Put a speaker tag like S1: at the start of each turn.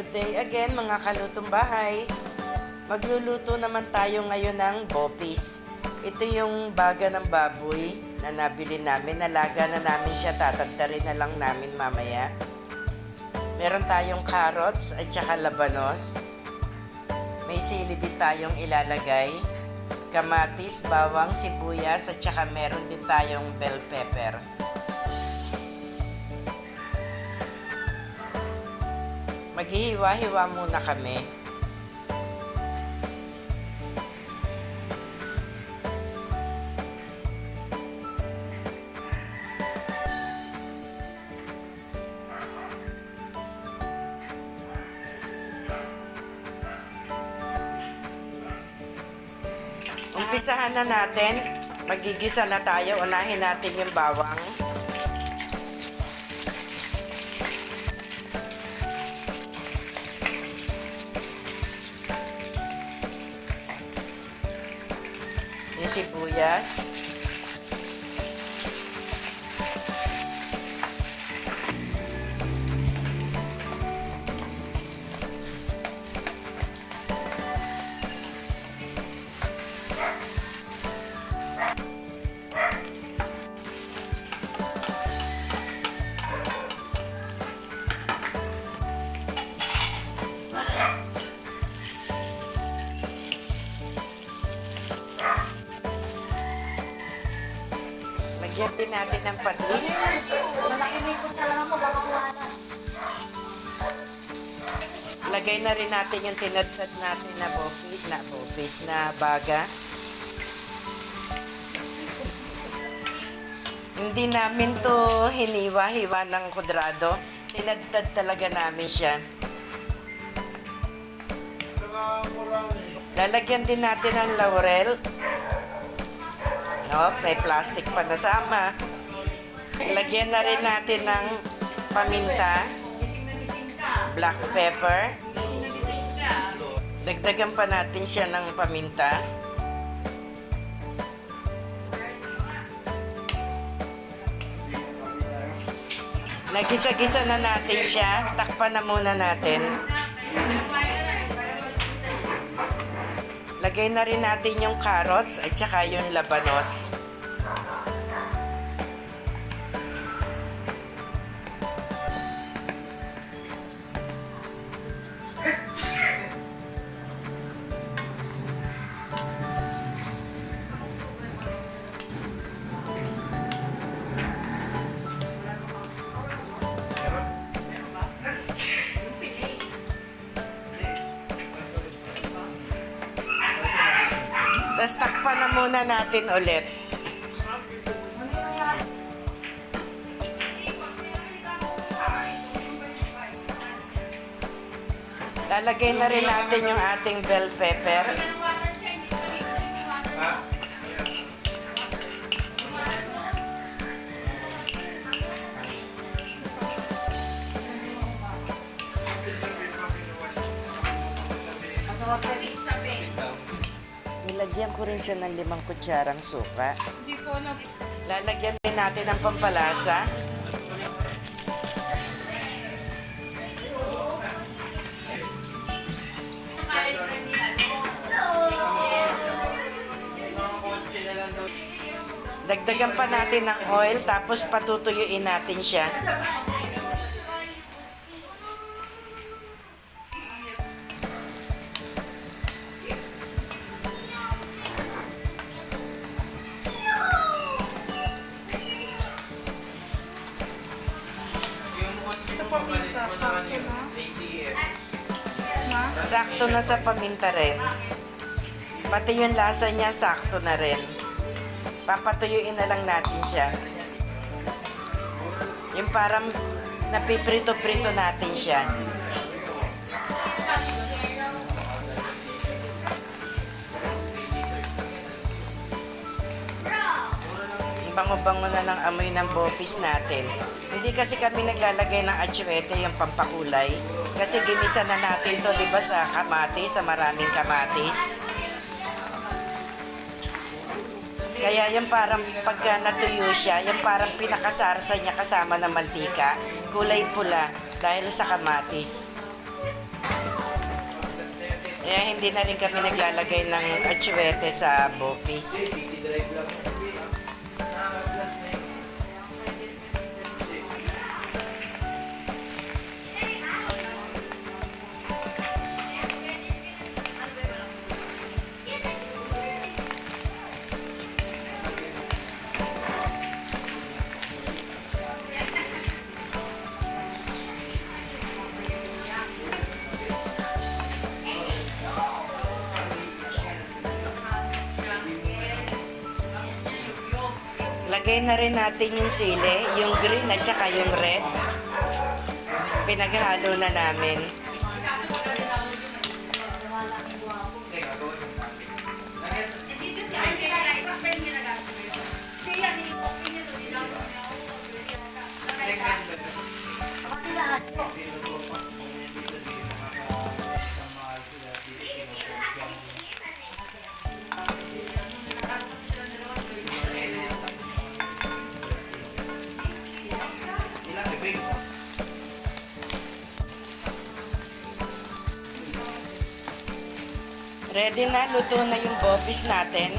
S1: Good day again mga kalutong bahay. Magluluto naman tayo ngayon ng bopis. Ito yung baga ng baboy na nabili namin. Nalaga na namin siya, tatagdarin na lang namin mamaya. Meron tayong carrots at saka labanos. May sili din tayong ilalagay. Kamatis, bawang, sibuyas at saka meron din tayong bell pepper. Maghihiwa-hiwa muna kami. Umpisahan na natin. Magigisa na tayo. Unahin natin yung bawang. Yung sibuyas. Lagyan natin ng patis. Lagay na rin natin yung tinadsad natin na bopis, na bopis, na baga. Hindi namin to hiniwa-hiwa ng kudrado. Tinadtad talaga namin siya. Lalagyan din natin ng laurel. No, may plastic pa nasama. Lagyan na rin natin ng paminta, black pepper. Dagdagan pa natin siya ng paminta. Nagisa-gisa na natin siya. Takpan na muna natin. Lagay na rin natin yung carrots at saka yung labanos. Tapos takpan na muna natin ulit. Lalagay na rin natin yung ating bell pepper. Ko rin siya ng limang kutsarang suka.
S2: Hindi ko na...
S1: Lalagyan din natin ng pampalasa. Dagdagan pa natin ng oil tapos patutuyuin natin siya. Sakto na sa paminta rin. Pati yung lasa niya, sakto na rin. Papatuyuin na lang natin siya. Yung parang napiprito-prito natin siya. Ang Bango-bango na ng amoy ng bopis natin. Hindi kasi kami naglalagay ng atsuete, yung pampakulay. Kasi ginisa na natin to, di ba, sa kamatis, sa maraming kamatis. Kaya yung parang pagka natuyo siya, yung parang pinakasarsa niya kasama ng mantika, kulay pula dahil sa kamatis. Kaya hindi na rin kami naglalagay ng atsuete sa bopis. Lagay na rin natin yung sili, yung green at saka yung red. Pinaghalo na namin. Ready na, luto na yung bopis natin.